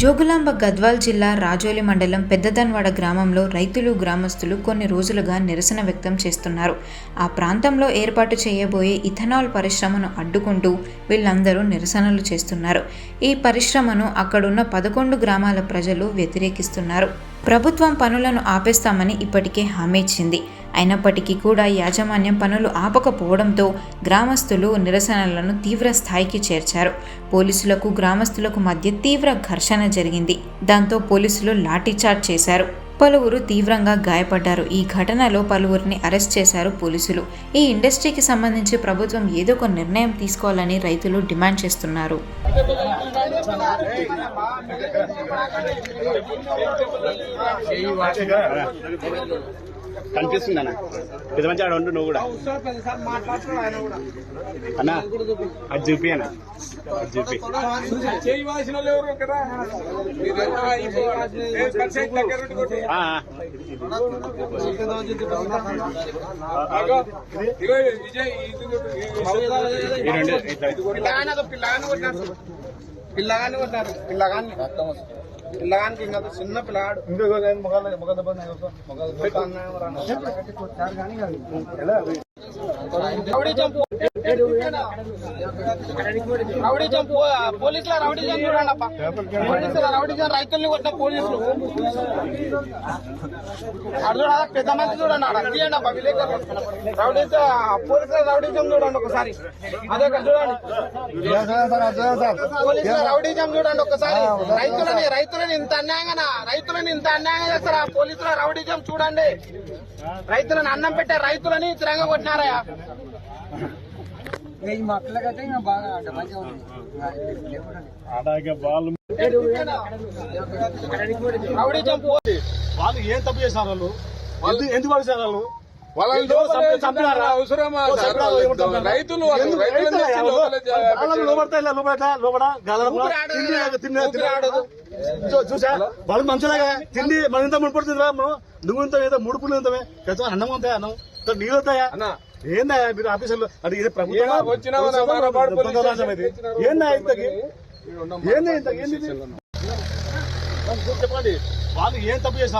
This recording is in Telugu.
జోగులాంబ గద్వాల్ జిల్లా రాజోలి మండలం పెద్దదన్వాడ గ్రామంలో రైతులు గ్రామస్తులు కొన్ని రోజులుగా నిరసన వ్యక్తం చేస్తున్నారు. ఆ ప్రాంతంలో ఏర్పాటు చేయబోయే ఇథనాల్ పరిశ్రమను అడ్డుకుంటూ వీళ్ళందరూ నిరసనలు చేస్తున్నారు. ఈ పరిశ్రమను అక్కడున్న పదకొండు గ్రామాల ప్రజలు వ్యతిరేకిస్తున్నారు. ప్రభుత్వం పనులను ఆపేస్తామని ఇప్పటికే హామీ ఇచ్చింది. అయినప్పటికీ కూడా యాజమాన్యం పనులు ఆపకపోవడంతో గ్రామస్తులు నిరసనలను తీవ్ర స్థాయికి చేర్చారు. పోలీసులకు గ్రామస్తులకు మధ్య తీవ్ర ఘర్షణ జరిగింది. దాంతో పోలీసులు లాఠీచార్జ్ చేశారు. పలువురు తీవ్రంగా గాయపడ్డారు ఈ ఘటనలో పలువురిని అరెస్ట్ చేశారు పోలీసులు ఈ ఇండస్ట్రీకి సంబంధించి ప్రభుత్వం ఏదో ఒక నిర్ణయం తీసుకోవాలని రైతులు డిమాండ్ చేస్తున్నారు కనిపిస్తుంది అన్న. పెద్ద మంచి ఆడ ఉండు నువ్వు కూడా. అన్న అది చూపి అన్న. అది చూపి. ఈ రెండు పిల్లగాని పిల్లగాని పిల్లగానికి ఇంకా చిన్న పిల్లగాడు రౌడీ చంపు రౌడీ చంపు పోలీసుల రౌడీ చంపు చూడండి అప్ప పోలీసుల రౌడీ జంప్ రైతుల్ని కొట్టిన పోలీసులు అడు పెద్ద మంది చూడండి ఆడ తీయండి అప్ప విలేకరులు రౌడీ పోలీసుల రౌడీ చూడండి ఒకసారి అదే చూడండి పోలీసుల రౌడీజం చూడండి ఒకసారి రైతులని రైతులని ఇంత అన్యాయంగా రైతులని ఇంత అన్యాయంగా చేస్తారా పోలీసుల రౌడీజం చూడండి రైతులను అన్నం పెట్టే రైతులని తిరంగ కొట్టినారయ్యా ఈ మొక్కలకైతే ఇంకా బాగా అంటే మంచిగా ఉంది అలాగే వాళ్ళు? ఏం తప్పు చేశారు వాళ్ళు ఎందుకు వాళ్ళు ఎందుకు? రైతులు వాళ్ళు చూసా? వాళ్ళు మంచులాగా తిండి మన ఇంత ముడిపడుతుందా నువ్వు ఇంత ఏదో మూడు పుల్లు ఇంతమే అన్నం ఉంటాయా అన్నం. అన్న. ఏందా మీరు ఆఫీసర్లు అది ఇది ప్రభుత్వం ఏందా ఇంతకి? ఏందా ఇంత ఏంది? చెప్పండి. వాళ్ళు ఏం తప్పు చేశారు?